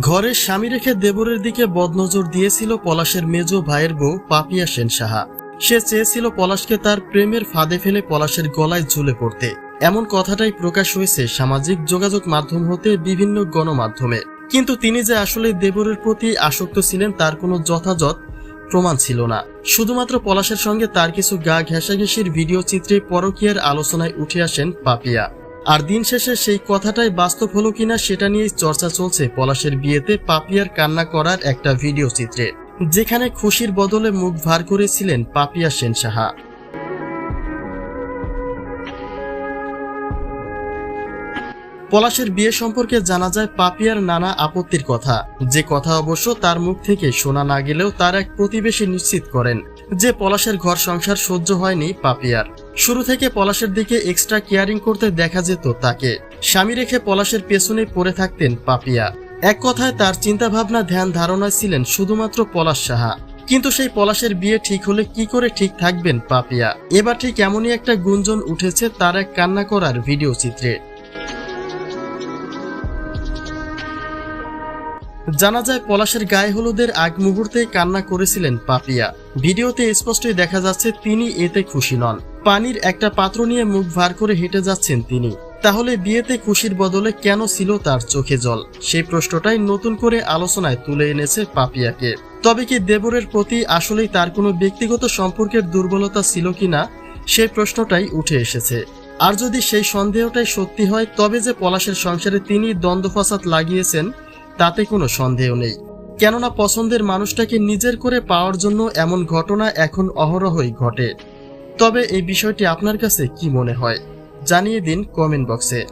ঘরে স্বামী রেখে দেবরের দিকে বদনজর দিয়েছিল পলাশের মেজ ভাইয়ের বউ পাপিয়া সেন সাহা। সে চেয়েছিল পলাশকে তার প্রেমের ফাঁদে ফেলে পলাশের গলায় ঝুলে পড়তে। এমন কথাটাই প্রকাশ হয়েছে সামাজিক যোগাযোগ মাধ্যম হতে বিভিন্ন গণমাধ্যমে। কিন্তু তিনি যে আসলে দেবরের প্রতি আসক্ত ছিলেন তার কোনো যথাযথ প্রমাণ ছিল না। শুধুমাত্র পলাশের সঙ্গে তার কিছু গা ঘেঁষাঘেঁষির ভিডিও চিত্রে পরকীয়ার আলোচনায় উঠে আসেন পাপিয়া। আর দিন শেষে সেই কথাটাই বাস্তব হলো কিনা সেটা নিয়েই চর্চা চলছে পলাশের বিয়েতে পাপিয়ার কান্না করার একটা ভিডিও চিত্রে, যেখানে খুশির বদলে মুখ ভার করেছিলেন পাপিয়া সেন সাহা পলাশের বিয়ে সম্পর্কে জানা যায় পাপিয়ার নানা আপত্তির কথা। যে কথা অবশ্য তার মুখ থেকে শোনা না গেলেও তার এক প্রতিবেশী নিশ্চিত করেন যে পলাশের ঘর সংসার সহ্য হয়নি পাপিয়ার। শুরু থেকে পলাশের দিকে এক্সট্রা কেয়ারিং করতে দেখা যেত তাকে। স্বামী রেখে পলাশের পেছনে পড়ে থাকতেন পাপিয়া। এক কথায় তার চিন্তা ভাবনা ধ্যান, ধারণায় ছিলেন শুধুমাত্র পলাশ সাহা। কিন্তু সেই পলাশের বিয়ে ঠিক হলে কি করে ঠিক থাকবেন পাপিয়া? এবার ঠিক এমনই একটা গুঞ্জন উঠেছে তার এক কান্না করার ভিডিও চিত্রে। জানা যায়, পলাশের গায়ে হলুদের আগ মুহূর্তে কান্না করেছিলেন পাপিয়া। ভিডিওতে স্পষ্টই দেখা যাচ্ছে, তিনি এতে খুশি নন। পানির একটা পাত্র নিয়ে মুখ ভার করে হেঁটে যাচ্ছেন তিনি। তাহলে বিয়েতে খুশির বদলে কেন ছিল তার চোখে জল? সেই প্রশ্নটাই নতুন করে আলোচনায় তুলে এনেছে পাপিয়াকে। তবে কি দেবরের প্রতি আসলেই তার কোনো ব্যক্তিগত সম্পর্কের দুর্বলতা ছিল কিনা সেই প্রশ্নটাই উঠে এসেছে। আর যদি সেই সন্দেহটাই সত্যি হয়, তবে যে পলাশের সংসারে তিনি দ্বন্দ্ব ফাসাদ লাগিয়েছেন তাতে কোনো সন্দেহ নেই। কেননা পছন্দের মানুষটাকে নিজের করে পাওয়ার জন্য এমন ঘটনা এখন অহরহই ঘটে। তবে এই বিষয়টি আপনার কাছে কি মনে হয়? জানিয়ে দিন কমেন্ট বক্সে।